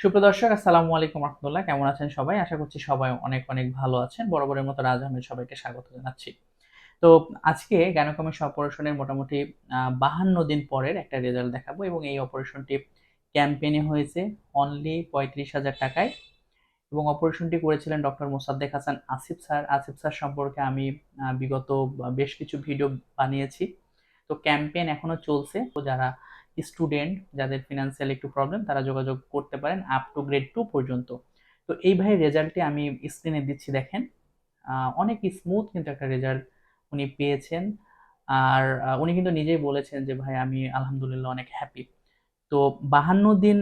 সুপ্রিয় দর্শক, আসসালামু আলাইকুম রহমতুল্লাহ। কেমন আছেন সবাই? আশা করছি সবাই অনেক অনেক ভালো আছেন। বরাবরের মতো রাজ আহমেদ সবাইকে স্বাগত জানাচ্ছি। তো আজকে গ্যানোকমিশ অপারেশনের মোটামুটি বাহান্ন দিন পরের একটা রেজাল্ট দেখাবো এবং এই অপারেশনটি ক্যাম্পেইনে হয়েছে অনলি পঁয়ত্রিশ হাজার টাকায়। এবং অপারেশনটি করেছিলেন doctor Mosaddek Hasan Asif sir. Asif sir সম্পর্কে আমি বিগত বেশ কিছু ভিডিও বানিয়েছি। তো ক্যাম্পেইন এখনও চলছে। তো যারা স্টুডেন্ট যাদের ফিনান্সিয়াল একটু প্রবলেম তারা যোগাযোগ করতে পারেন আপ টু গ্রেড টু পর্যন্ত। তো এই ভাইয়ের রেজাল্টটি আমি স্ক্রিনে দিচ্ছি, দেখেন। অনেক স্মুথ কিন্তু একটা রেজাল্ট উনি পেয়েছেন। আর উনি কিন্তু নিজেই বলেছেন যে, ভাই, আমি আলহামদুলিল্লাহ অনেক হ্যাপি তো বাহান্ন দিন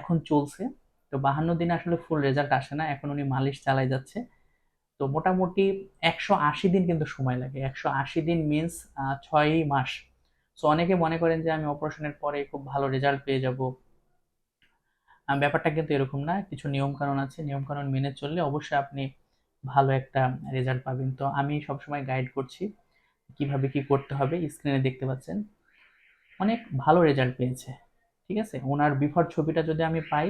এখন চলছে। তো বাহান্ন দিন আসলে ফুল রেজাল্ট আসে না। এখন উনি মালিশ চালাই যাচ্ছে। তো মোটামুটি একশো আশি দিন কিন্তু সময় লাগে। একশো আশি দিন মিনস ছয় মাস। সো অনেকে মনে করেন যে আমি অপারেশনের পরে খুব ভালো রেজাল্ট পেয়ে যাব। ব্যাপারটা কিন্তু এরকম না, কিছু নিয়ম কানুন আছে। নিয়ম কানুন মেনে চললে অবশ্যই আপনি ভালো একটা রেজাল্ট পাবেন। তো আমি সবসময় গাইড করছি কীভাবে কি করতে হবে স্ক্রিনে দেখতে পাচ্ছেন, অনেক ভালো রেজাল্ট পেয়েছে। ঠিক আছে? ওনার বিফোর ছবিটা যদি আমি পাই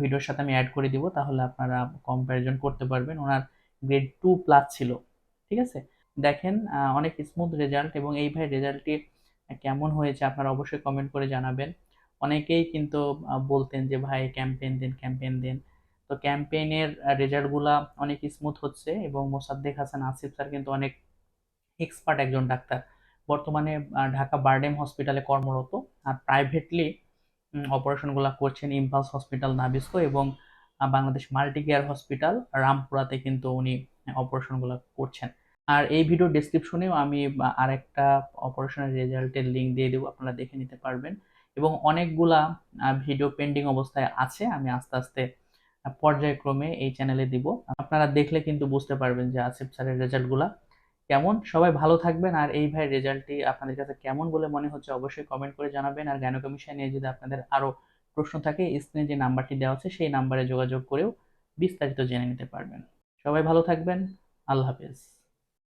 ভিডিওর সাথে আমি অ্যাড করে দিব, তাহলে আপনারা কম্প্যারিজন করতে পারবেন। ওনার গ্রেড টু প্লাস ছিল। ঠিক আছে? দেখেন অনেক স্মুথ রেজাল্ট এবং এই ভাই রেজাল্টটি কেমন হয়েছে আপনারা অবশ্যই কমেন্ট করে জানাবেন। অনেকেই কিন্তু বলতেন যে, ভাই ক্যাম্পেইন দিন ক্যাম্পেইন দিন। তো ক্যাম্পেইনের রেজাল্টগুলা অনেক স্মুথ হচ্ছে এবং মোসাদ্দেক হাসান, আসিফ স্যার কিন্তু অনেক এক্সপার্ট একজন ডাক্তার। বর্তমানে ঢাকা বারডেম হসপিটালে কর্মরত আর প্রাইভেটলি অপারেশনগুলো করছেন ইম্পালস হসপিটাল নাবিস্কো এবং বাংলাদেশ মাল্টি কেয়ার হসপিটাল রামপুরাতে কিন্তু উনি অপারেশনগুলো করছেন। আর এই ভিডিও ডেসক্রিপশনেও আমি আর একটা অপারেশনের রেজাল্টের লিঙ্ক দিয়ে দেবো, আপনারা দেখে নিতে পারবেন। এবং অনেকগুলা ভিডিও পেন্ডিং অবস্থায় আছে, আমি আস্তে আস্তে পর্যায়ক্রমে এই চ্যানেলে দিব। আপনারা দেখলে কিন্তু বুঝতে পারবেন যে আসিফ স্যারের রেজাল্টগুলা কেমন। সবাই ভালো থাকবেন, আর এই ভাই রেজাল্টটি আপনাদের কাছে কেমন বলে মনে হচ্ছে অবশ্যই কমেন্ট করে জানাবেন। আর জ্ঞান কমিশন নিয়ে যদি আপনাদের আরও প্রশ্ন থাকে স্ক্রিনে যে নাম্বারটি দেওয়া আছে, সেই নাম্বারে যোগাযোগ করেও বিস্তারিত জেনে নিতে পারবেন। সবাই ভালো থাকবেন, আল্লাহ হাফেজ।